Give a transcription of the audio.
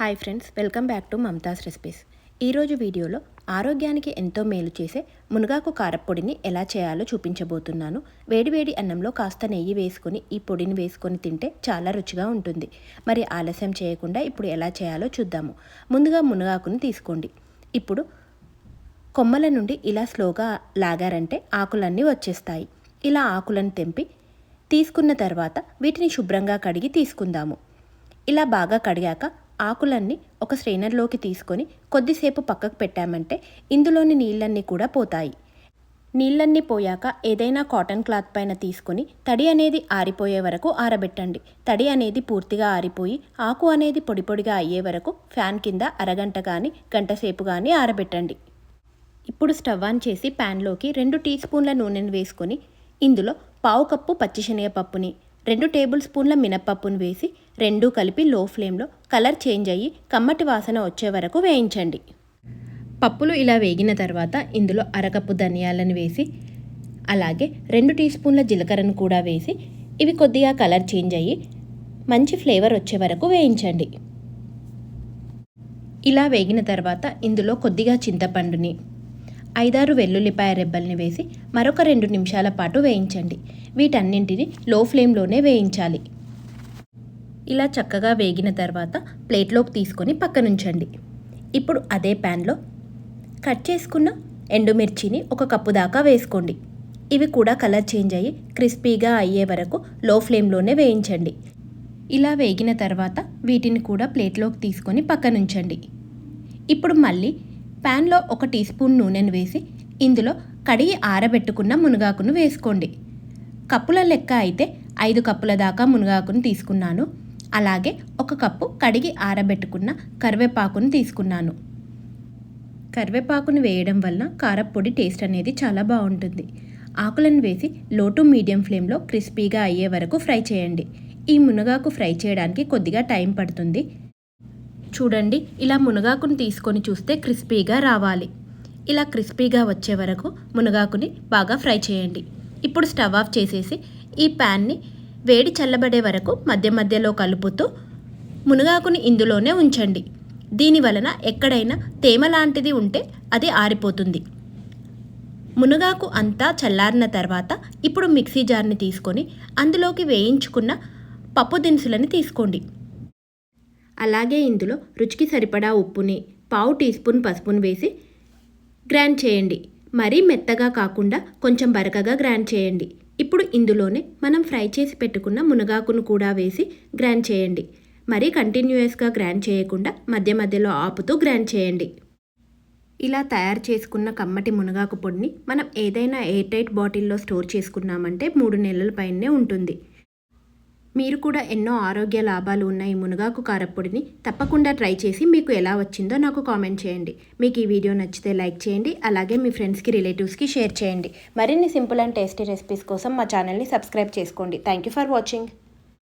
Hi friends welcome back to Mamatha's recipes. ఈరోజు వీడియోలో ఆరోగ్యానికి ఎంతో మేలు చేసే మునగాకు కారపొడిని ఎలా చేయాలో చూపించబోతున్నాను. వేడివేడి అన్నంలో కాస్త నెయ్యి వేసుకొని ఈ పొడిని వేసుకొని తింటే చాలా రుచిగా ఉంటుంది. మరి ఆలస్యం చేయకుండా ఇప్పుడు ఎలా చేయాలో చూద్దాము. ముందుగా మునగాకును తీసుకోండి. ఇప్పుడు కొమ్మల నుండి ఇలా స్లోగా లాగారంటే ఆకులన్నీ వచ్చేస్తాయి. ఇలా ఆకులను తెంపి తీసుకున్న తర్వాత వీటిని శుభ్రంగా కడిగి తీసుకుందాము. ఇలా బాగా కడిగాక ఆకులన్నీ ఒక స్ట్రెయినర్లోకి తీసుకొని కొద్దిసేపు పక్కకు పెట్టామంటే ఇందులోని నీళ్ళన్నీ కూడా పోతాయి. నీళ్ళన్నీ పోయాక ఏదైనా కాటన్ క్లాత్ పైన తీసుకొని తడి అనేది ఆరిపోయే వరకు ఆరబెట్టండి. తడి అనేది పూర్తిగా ఆరిపోయి ఆకు అనేది పొడి పొడిగా అయ్యే వరకు ఫ్యాన్ కింద అరగంట కానీ గంట సేపు కానీ ఆరబెట్టండి. ఇప్పుడు స్టవ్ ఆన్ చేసి ప్యాన్లోకి రెండు టీ స్పూన్ల నూనెను వేసుకొని ఇందులో పావు కప్పు పచ్చిశనగపప్పుని రెండు టేబుల్ స్పూన్ల మినప్పప్పును వేసి రెండూ కలిపి లో ఫ్లేమ్లో కలర్ చేంజ్ అయ్యి కమ్మటి వాసన వచ్చే వరకు వేయించండి. పప్పులు ఇలా వేగిన తర్వాత ఇందులో అరకప్పు ధనియాలను వేసి అలాగే రెండు టీ స్పూన్ల జీలకర్రను కూడా వేసి ఇవి కొద్దిగా కలర్ చేంజ్ అయ్యి మంచి ఫ్లేవర్ వచ్చే వరకు వేయించండి. ఇలా వేగిన తర్వాత ఇందులో కొద్దిగా చింతపండుని ఐదారు వెల్లుల్లిపాయ రెబ్బల్ని వేసి మరొక రెండు నిమిషాల పాటు వేయించండి. వీటన్నింటిని లో ఫ్లేమ్లోనే వేయించాలి. ఇలా చక్కగా వేగిన తర్వాత ప్లేట్లోకి తీసుకొని పక్కనుంచండి. ఇప్పుడు అదే ప్యాన్లో కట్ చేసుకున్న ఎండుమిర్చిని ఒక కప్పు దాకా వేసుకోండి. ఇవి కూడా కలర్ చేంజ్ అయ్యి క్రిస్పీగా అయ్యే వరకు లో ఫ్లేమ్లోనే వేయించండి. ఇలా వేగిన తర్వాత వీటిని కూడా ప్లేట్లోకి తీసుకొని పక్కనుంచండి. ఇప్పుడు మళ్ళీ ప్యాన్లో ఒక టీ స్పూన్ నూనెను వేసి ఇందులో కడిగి ఆరబెట్టుకున్న మునగాకును వేసుకోండి. కప్పుల లెక్క అయితే ఐదు కప్పుల దాకా మునగాకును తీసుకున్నాను. అలాగే ఒక కప్పు కడిగి ఆరబెట్టుకున్న కరివేపాకును తీసుకున్నాను. కరివేపాకును వేయడం వలన కారపొడి టేస్ట్ అనేది చాలా బాగుంటుంది. ఆకులను వేసి లో టు మీడియం ఫ్లేమ్లో క్రిస్పీగా అయ్యే వరకు ఫ్రై చేయండి. ఈ మునగాకు ఫ్రై చేయడానికి కొద్దిగా టైం పడుతుంది. చూడండి ఇలా మునగాకుని తీసుకొని చూస్తే క్రిస్పీగా రావాలి. ఇలా క్రిస్పీగా వచ్చే వరకు మునగాకుని బాగా ఫ్రై చేయండి. ఇప్పుడు స్టవ్ ఆఫ్ చేసేసి ఈ ప్యాన్ని వేడి చల్లబడే వరకు మధ్య మధ్యలో కలుపుతూ మునగాకుని ఇందులోనే ఉంచండి. దీని వలన ఎక్కడైనా తేమ లాంటిది ఉంటే అది ఆరిపోతుంది. మునగాకు అంతా చల్లారిన తర్వాత ఇప్పుడు మిక్సీ జార్ని తీసుకొని అందులోకి వేయించుకున్న పప్పు దినుసులని తీసుకోండి. అలాగే ఇందులో రుచికి సరిపడా ఉప్పుని పావు టీ స్పూన్ పసుపుని వేసి గ్రైండ్ చేయండి. మరీ మెత్తగా కాకుండా కొంచెం బరకగా గ్రైండ్ చేయండి. ఇప్పుడు ఇందులోనే మనం ఫ్రై చేసి పెట్టుకున్న మునగాకును కూడా వేసి గ్రైండ్ చేయండి. మరీ కంటిన్యూయస్గా గ్రైండ్ చేయకుండా మధ్య మధ్యలో ఆపుతూ గ్రైండ్ చేయండి. ఇలా తయారు చేసుకున్న కమ్మటి మునగాకు పొడిని మనం ఏదైనా ఎయిర్ టైట్ బాటిల్లో స్టోర్ చేసుకున్నామంటే మూడు నెలల పైనే ఉంటుంది. మీరు కూడా ఎన్నో ఆరోగ్య లాభాలు ఉన్న ఈ మునగాకు కారప్పొడిని తప్పకుండా ట్రై చేసి మీకు ఎలా వచ్చిందో నాకు కామెంట్ చేయండి. మీకు ఈ వీడియో నచ్చితే లైక్ చేయండి అలాగే మీ ఫ్రెండ్స్కి రిలేటివ్స్కి షేర్ చేయండి. మరిన్ని సింపుల్ అండ్ టేస్టీ రెసిపీస్ కోసం మా ఛానల్ని సబ్స్క్రైబ్ చేసుకోండి. Thank you for watching.